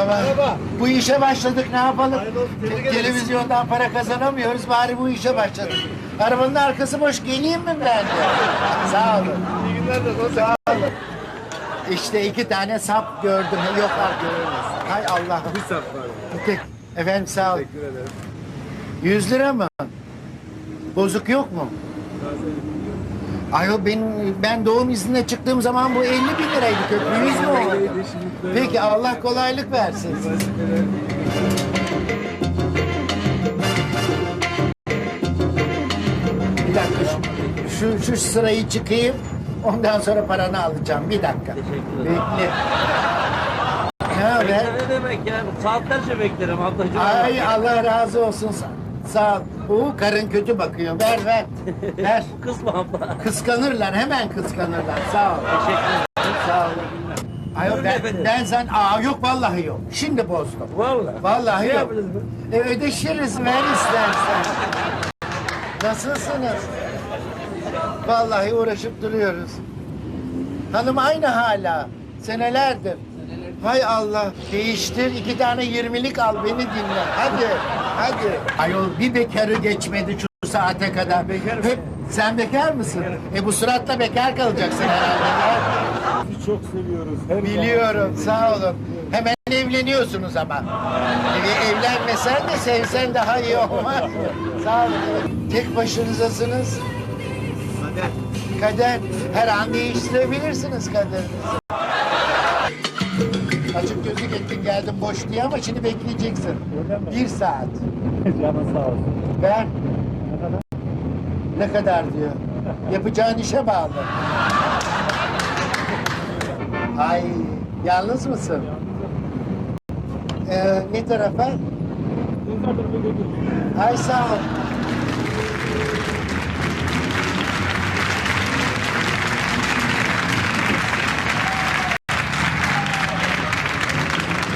Ama bu işe başladık ne yapalım? Te-. Televizyondan para kazanamıyoruz bari bu işe başladık. Arabanın arkası boş geleyim mi ben de? Sağ olun. İyi günler de. Sağ olun. İşte iki tane sap gördüm. Yok görürüz. Hay Allah'ım. Bir saf var. Tek- Efendim sağ olun. Teşekkür ederim. 100 lira mı? Bozuk yok mu? Ayol benim ben doğum iznine çıktığım zaman bu 50 bin liraydı köprü 100 mü oldu? Peki Allah kolaylık versin. Bir dakika şu, şu, şu sırayı çıkayım. Ondan sonra paranı alacağım. Bir dakika. Bekle. Ne haber? Ne demek ya? Saatlerce beklerim ablacığım. Ay Allah razı olsun. Sağ ol. Bu karın kötü bakıyor. Ver ver. Ver. Kızma abla. Kıskanırlar. Hemen kıskanırlar. Sağ ol. Teşekkür. Sağ ol. Ayol Buyurun ben, efendim. ben sen aa yok vallahi yok. Şimdi bozdum. Vallahi. Vallahi Ne yok. mı? E, ödeşiriz ver istersen. Nasılsınız? Vallahi uğraşıp duruyoruz. Hanım aynı hala. Senelerdir. Hay Allah. Değiştir. iki tane yirmilik al beni dinle. Hadi. Hadi. Ayol bir bekarı geçmedi şu saate kadar. Bekarım. Hep, sen bekar mısın? E bu suratla bekar kalacaksın herhalde. Sizi çok seviyoruz. Her Biliyorum sağ olun. Hemen evleniyorsunuz ama. E, evlenmesen de sevsen daha iyi olmaz? Sağ olun. Tek başınızasınız. Kader. Her an değiştirebilirsiniz kaderinizi. Açık gözlük ettin geldim boş diye ama şimdi bekleyeceksin. Bir saat. Canın sağ olsun. Ver. Ne kadar diyor. Yapacağın işe bağlı. Ay yalnız mısın? Ee, ne tarafa? Ay sağ ol.